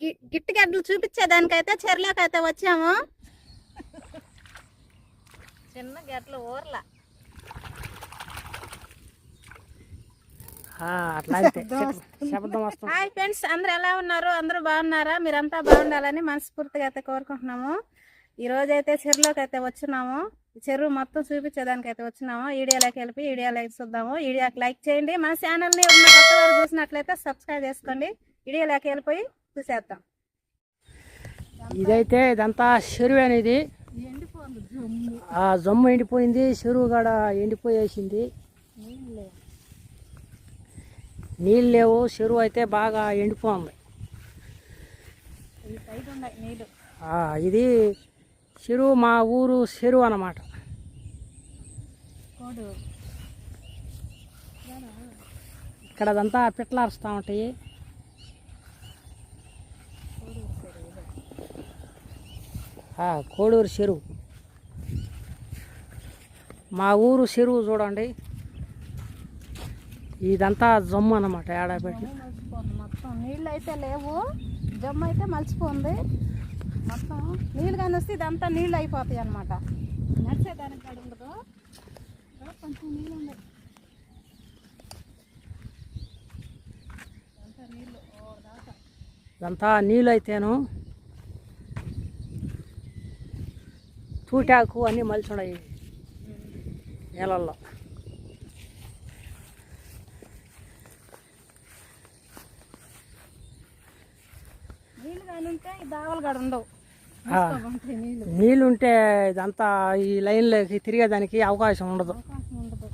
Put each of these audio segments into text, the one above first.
గి- గిట్టి గడ్డలు చూపించేదానికైతే చెరులోకైతే వచ్చాము. చిన్న గడ్డలు ఊర్ల. హాయ్ ఫ్రెండ్స్ అందరూ ఎలా ఉన్నారు? అందరూ బాగున్నారా? మీరంతా బాగుండాలని మనస్ఫూర్తిగా అయితే కోరుకుంటున్నాము. ఈ రోజు అయితే చెరువులోకి అయితే వచ్చినాము చెరువు మొత్తం చూపించేదానికి అయితే వచ్చినాము వీడియోలోకి వెళ్ళి వీడియోలోకి చూద్దాము. వీడియోకి లైక్ చేయండి. మన ఛానల్ని ఉన్న కొత్త వారు చూసినట్లయితే సబ్స్క్రైబ్ చేసుకోండి. వీడియోలోకి వెళ్ళిపోయి చూసేద్దాం. ఇదైతే ఇదంతా చెరువు అనేది. ఆ జమ్ము ఎండిపోయింది చెరువు కాడ ఎండిపోయేసింది. నీళ్ళు లేవు చెరువు అయితే బాగా ఎండిపోయింది. ఆ, ఇది చెరువు మా ఊరు చెరువు అన్నమాట. కోడు. ఇక్కడ అదంతా పిట్ల అరుస్తూ ఉంటాయి. కోడూరు చెరువు. మా ఊరు చెరువు చూడండి. ఇదంతా జమ్ము అన్నమాట ఏడాపెట్టి మొత్తం నీళ్ళు అయితే లేవు. జమ్ము అయితే మలిచిపోతుంది మొత్తం నీళ్ళు కానీ వస్తే ఇదంతా నీళ్ళు అయిపోతాయి అనమాట నడిచేదానికి కాడ ఉండదు. కొంచెం నీళ్ళు ఇదంతా నీళ్ళు అయితేను. తూటాకు అన్నీ మలిసి ఉన్నాయి నీళ్ళల్లో నీళ్ళు కానీ ఉంటే ఈ దావలు కాడ ఉండవు. ఆ. ఉంటాయి నీళ్ళు. నీళ్ళు ఉంటే ఇదంతా ఈ లైన్లోకి తిరిగేదానికి అవకాశం ఉండదు. అవకాశం ఉండదు.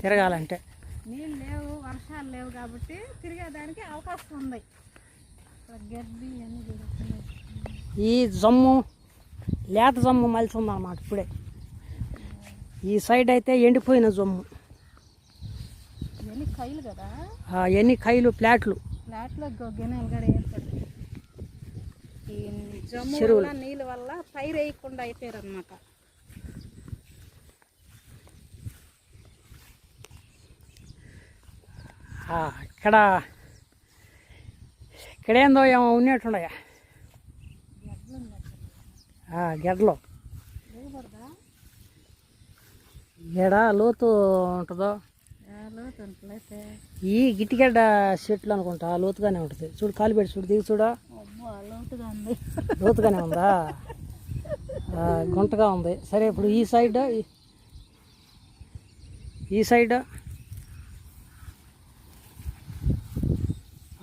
తిరగాలంటే. నీళ్ళు లేవు వర్షాలు లేవు కాబట్టి తిరిగేదానికి అవకాశం ఉంది. గడ్డి ఈ జమ్ము లేత జమ్ము మలిసి ఉందన్నమాట ఇప్పుడే. ఈ సైడ్ అయితే ఎండిపోయిన జమ్ము. ఎన్ని కైలు ప్లాట్లు. చెరువులు. నీళ్ళ వల్ల పైరు వేయకుండా అయిపోయారు అనమాట ఆ, ఇక్కడ ఇక్కడేందో ఏమో ఉన్నట్టుండయా ఆ, గెడ్డలు గెడ లోతు ఉంటుందో? ఈ గిట్టిగడ్డ చెట్లు అనుకుంటా లోతుగానే ఉంటుంది. చూడు కాలు పెట్టి చూడు దిగి చూడ? లోతుగానే. ఉందా? గుంటగా ఉంది. సరే ఇప్పుడు ఈ సైడ్ ఈ- సైడ్.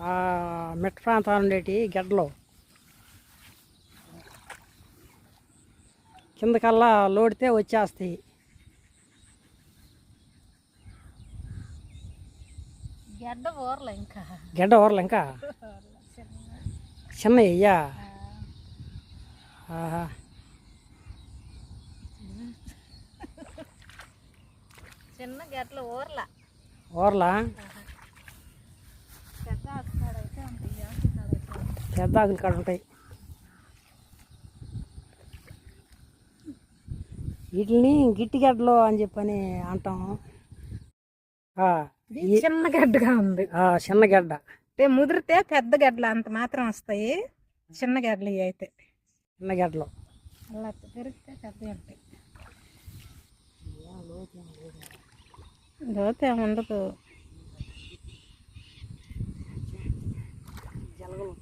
ఆ, మిట్ట ప్రాంతాలు ఉండేటి గెడ్డలు కిందకల్లా లోడితే వచ్చేస్తాయి. గడ్డ ఊరలే ఇంకా. గెడ్డ ఊరలు ఇంకా? చిన్న అయ్యా ఆహా. చిన్న గడ్డలు ఊరల. ఊరలా? పెద్ద ఆకులు కాడ ఉంటాయి. వీటిని గిట్టిగడ్డలు అని చెప్పని అంటాం. చిన్న గడ్డగా ఉంది. ఆ, చిన్న గడ్డ. అంటే ముదిరితే పెద్ద గడ్డలు అంత మాత్రం వస్తాయి. చిన్న గడ్డలు ఇవి అయితే. చిన్న గడ్డలు. అలా పెరిగితే పెద్దవి ఉంటాయి ఉండదు. జలగలు.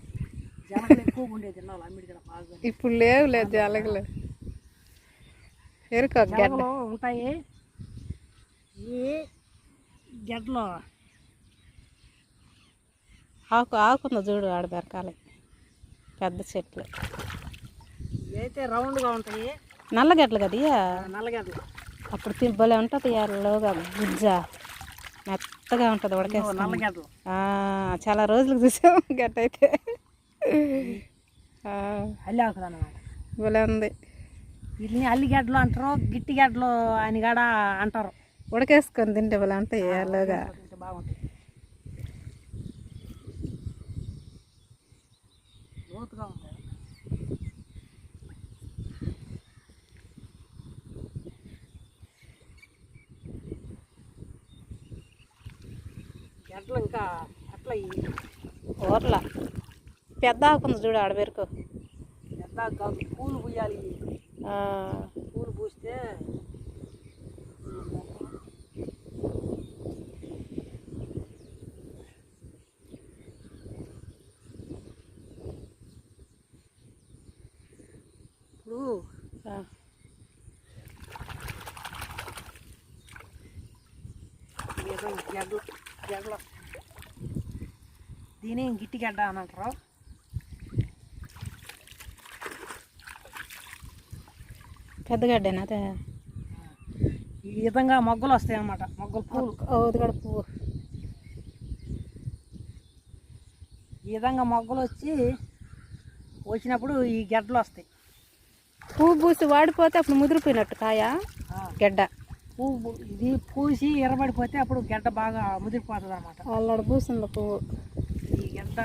జలగలు ఎక్కువ ఉండేది తిన్నాలి అమ్మిడి కదా బాగా ఇప్పుడు లేవు లేదు జలగలు ఎరుక గడ్డ. ఉంటాయి. ఈ గడ్డలు ఆకు ఆకుందో చూడు ఆడ దొరకాలి పెద్ద చెట్లు. అయితే రౌండ్గా ఉంటాయి. నల్ల గడ్డలు కదా. నల్లగడ్డలు అప్పుడు తిని భలే ఉంటుంది ఎర్రలోగా గుజ్జ మెత్తగా ఉంటుంది ఉడకేస్తాం నల్లగడ్డలు చాలా రోజులకు చూసాం గడ్డ అయితే అల్లి ఆకులు అన్నమాట. భలే ఉంది. వీటిని అల్లిగడ్డలు అంటారు గిట్టిగడ్డలు అని కూడా అంటారు. ఉడకేసుకొని తింటే ఎర్రలోగా తింటే బాగుంటాయి. లోతుగా ఉంటాయి. గడ్డలు ఇంకా అట్లా ఊర్ల పెద్ద ఆకుంది చూడు ఆడబెరుకు కాదు పూలు పూయాలి. ఆ, పూలు పూస్తే ఇప్పుడు ఆ. ఏదో గడ్డలు గడ్డలు దీని గిట్టి గడ్డ అని పెద్ద గడ్డేనా అదే ఈ విధంగా మొగ్గలు వస్తాయి అన్నమాట మొగ్గలు పూలు. అది కూడా పువ్వు. ఈ విధంగా మొగ్గలు వచ్చి వచ్చినప్పుడు ఈ గడ్డలు వస్తాయి. పువ్వు పూసి వాడిపోతే అప్పుడు ముదిరిపోయినట్టు కాయ? గడ్డ. పువ్వు ఇది పూసి ఎర్రబడిపోతే అప్పుడు గడ్డ బాగా ముదిరిపోతుంది అనమాట అల్లడ పూసింది పువ్వు. ఈ గడ్డ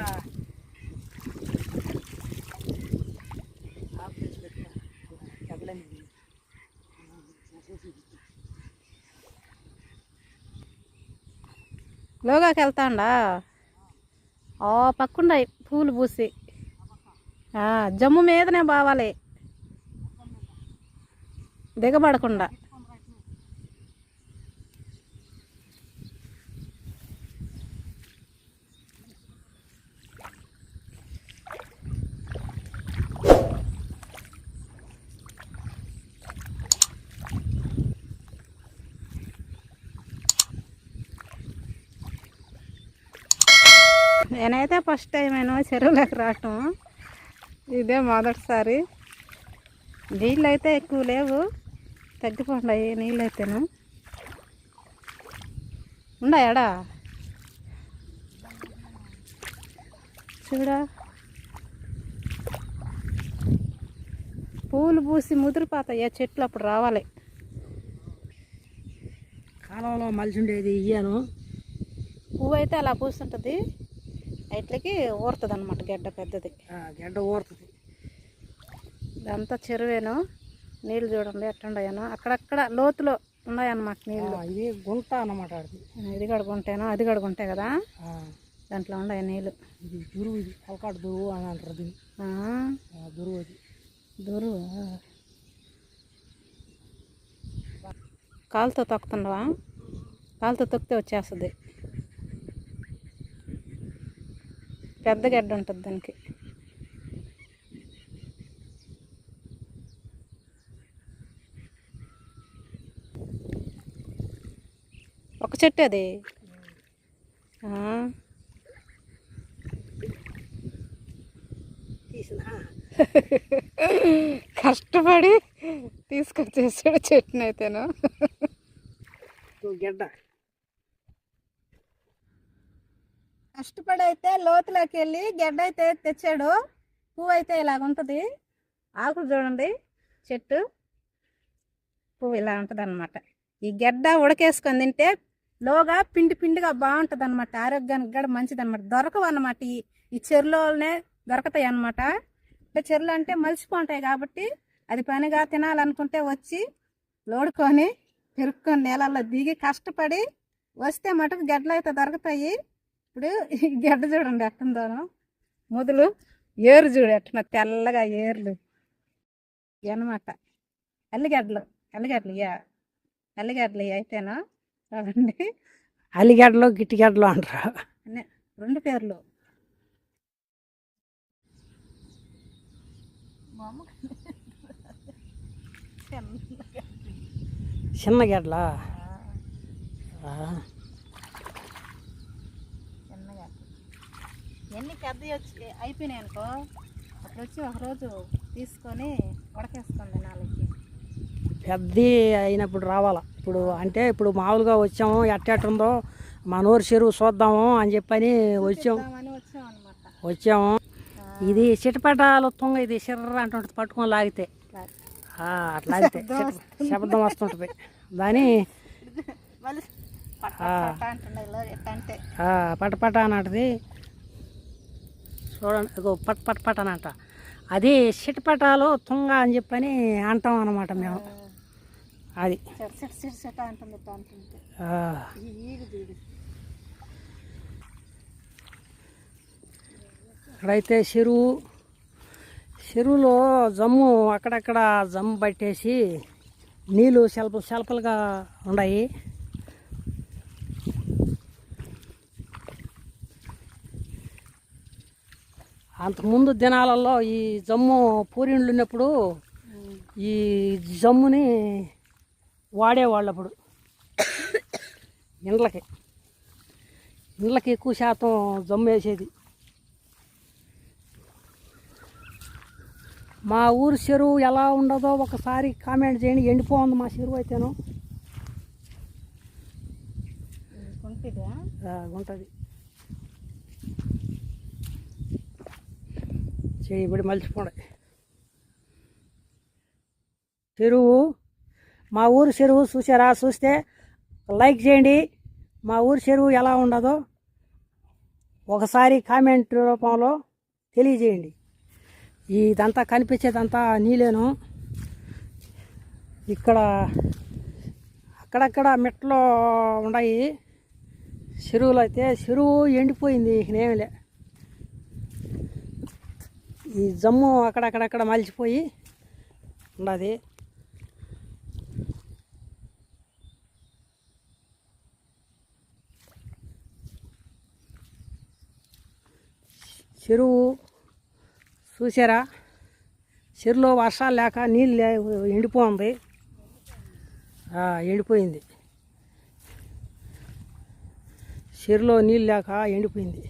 లోగాకి వెళ్తాండా? ఆ పక్కుండాయి పూలు పూసి. జమ్ము మీదనే బావాలి. దిగబడకుండా. నేనైతే ఫస్ట్ టైం నేను చెరువులోకి రావటం. ఇదే మొదటిసారి. నీళ్ళు అయితే ఎక్కువ లేవు. తగ్గిపోండాయి నీళ్ళు అయితేను ఉండాయడా చూడా? పూలు పూసి ముదిరిపోతాయి. ఆ చెట్లు అప్పుడు రావాలి. కాలంలో మలిసి ఉండేది ఇయ్యాను. పువ్వు అయితే అలా పూస్తుంటుంది. ఇట్లకి ఊరుతుంది అనమాట గడ్డ పెద్దది. ఆ, గడ్డ ఊరుతుంది. ఇదంతా చెరువేను నీళ్ళు చూడండి ఎట్టుండయాను అక్కడక్కడ లోతులో ఉన్నాయన్నమాట నీళ్ళు. ఇది గుంట అన్నమాట అది ఇది కడుకుంటాను అది కడుకుంటాయి కదా? దాంట్లో ఉన్నాయి నీళ్ళు. ఇది దురువు ఇది. పొలకాటు దురువు అని అంటారు దీన్ని. దురువు అది. దూరు కాలుతో తొక్కుతుండవా? కాలుతో తొక్కితే వచ్చేస్తుంది. పెద్ద గడ్డ ఉంటుంది దానికి. ఒక చెట్టు అది? కష్టపడి తీసుకొచ్చేసాడు చెట్టుని అయితేను ఇదో గడ్డ. కష్టపడి అయితే లోతులోకి వెళ్ళి గెడ్డ అయితే తెచ్చాడు. పువ్వు అయితే ఇలాగ ఉంటుంది ఆకులు చూడండి చెట్టు పువ్వు ఇలా ఉంటుంది అనమాట ఈ గెడ్డ ఉడకేసుకొని తింటే లోగా పిండి పిండిగా బాగుంటుంది అనమాట ఆరోగ్యానికి కూడా మంచిది అనమాట దొరకవు అనమాట ఈ ఈ చెరువులోనే దొరకతాయి అనమాట అంటే చెరువులు అంటే మలిసిపోంటాయి కాబట్టి అది పనిగా తినాలనుకుంటే వచ్చి లోడుకొని పెరుక్కొని నీళ్ళల్లో దిగి కష్టపడి వస్తే మటుకు గడ్డలు అయితే దొరుకుతాయి. ఇప్పుడు ఈ గడ్డ చూడండి ఎట్టుందోను మొదలు ఏరు చూడు ఎట్టున తెల్లగా ఏర్లు. అనమాట అల్లిగడ్డలు. అల్లిగడ్డలు ఇయ్య అల్లిగడ్డలు అయితేనా? చూడండి. అలిగడ్డలు గిట్టిగడ్డలు అంటారు. రెండు పేర్లు. చిన్న గడ్డలా ఆ, చిన్నగా పెద్దవి వచ్చి అయిపోయినాయి అనుకో అప్పుడు వచ్చి ఒకరోజు తీసుకొని ఉడకేసుకోండి నాలుగు పెద్దది అయినప్పుడు రావాలా? ఇప్పుడు అంటే ఇప్పుడు మామూలుగా వచ్చాము ఎట్టెట్టుందో మా నోరు చెరువు చూద్దాము అని చెప్పని వచ్చాం అని వచ్చాం అనమాట వచ్చాము ఇది చిటపటాలు తుంగ ఇది సిర్ర అంటుంటుంది పట్టుకొని లాగితే. ఆ, అట్లా లాగితే చిట- శబ్దం వస్తుంటుంది. దాని పట్ట పట్ట అంటుండే ఇలా ఎట్ట అంటే ఆ, పటపట అన్నది చూడండి ఇగో పట్ పట్ పట్ అని అంట. అది చిటపటాలు తుంగ అని చెప్పని అంటాం అన్నమాట మేము. అది. ఇక్కడైతే చెరువు చెరువులో జమ్ము అక్కడక్కడ జమ్ము పట్టేసి నీళ్ళు సెల్ప సెల్పలుగా ఉన్నాయి అంతకుముందు దినాలలో ఈ జమ్ము పూరిండ్లు ఉన్నప్పుడు ఈ జమ్ముని వాడేవాళ్ళు అప్పుడు ఇండ్లకి. ఇండ్లకి ఎక్కువ శాతం జమ్ము వేసేది. మా ఊరు చెరువు ఎలా ఉండదో ఒకసారి కామెంట్ చేయండి. ఎండిపోఉంది మా చెరువు అయితేను. ఉంటుంది చేయబడి మలిచిపోండి. చెరువు మా ఊరు చెరువు చూసారా చూస్తే లైక్ చేయండి. మా ఊరు చెరువు ఎలా ఉండదో ఒకసారి కామెంట్ రూపంలో తెలియజేయండి. ఇదంతా కనిపించేదంతా నీలేను. ఇక్కడ అక్కడక్కడ మెట్లు ఉన్నాయి. చెరువులు అయితే చెరువు ఎండిపోయింది నేమిలే ఈ జమ్ము అక్కడక్కడక్కడ మలిచిపోయి ఉన్నది. చెరువు చూసారా? చెరువులో వర్షాలు లేక నీళ్ళు లే ఎండిపోయింది. ఎండిపోయింది. చెరువులో నీళ్ళు లేక ఎండిపోయింది.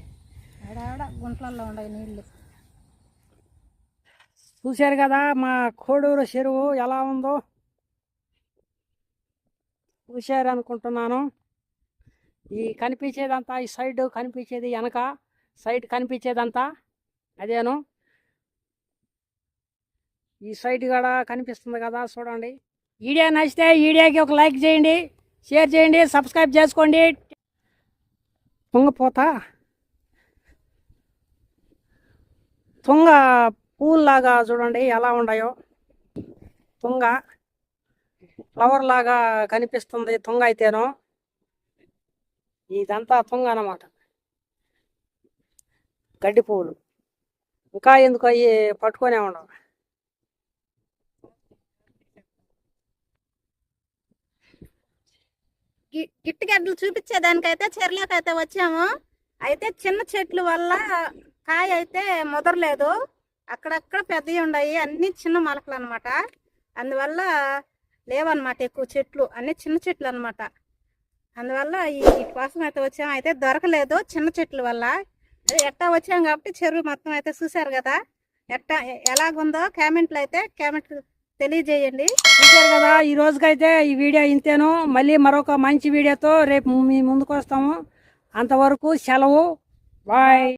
ఆడాడ గుంట్లల్లో ఉండవు నీళ్ళు. చూశారు కదా మా కోడూరు చెరువు ఎలా ఉందో? చూశారు అనుకుంటున్నాను. ఈ కనిపించేదంతా ఈ సైడ్ కనిపించేది వెనక సైడ్ కనిపించేదంతా అదేను. ఈ సైడ్ కూడా కనిపిస్తుంది కదా చూడండి. వీడియో నచ్చితే వీడియోకి ఒక లైక్ చేయండి షేర్ చేయండి సబ్స్క్రైబ్ చేసుకోండి. తుంగపోతా తుంగ పూల్లాగా చూడండి ఎలా ఉన్నాయో. తుంగ ఫ్లవర్ లాగా కనిపిస్తుంది తుంగ అయితేనో. ఇదంతా తుంగ అన్నమాట. గడ్డి పువ్వులు. ఇంకా ఎందుకు అవి పట్టుకొనే ఉండవు. గి- గిట్టుగడ్డలు చూపించేదానికైతే చెరువులోకి అయితే వచ్చాము. అయితే చిన్న చెట్లు వల్ల కాయ అయితే ముదరలేదు. అక్కడక్కడ పెద్దవి ఉన్నాయి అన్ని చిన్న మొలకలు అనమాట అందువల్ల లేవన్నమాట ఎక్కువ చెట్లు. అన్ని చిన్న చెట్లు అనమాట అందువల్ల ఈ కోసం అయితే వచ్చాము అయితే దొరకలేదు చిన్న చెట్ల వల్ల. అదే ఎట్టా వచ్చాం కాబట్టి చెరువు మొత్తం అయితే చూశారు కదా. ఎట్టా ఎలాగుందో కామెంట్లు అయితే కామెంట్ తెలియజేయండి. చూశారు కదా ఈ రోజుకైతే ఈ వీడియో ఇంతేను. మళ్ళీ మరొక మంచి వీడియోతో రేపు మీ ముందుకు వస్తాము అంతవరకు సెలవు. బాయ్.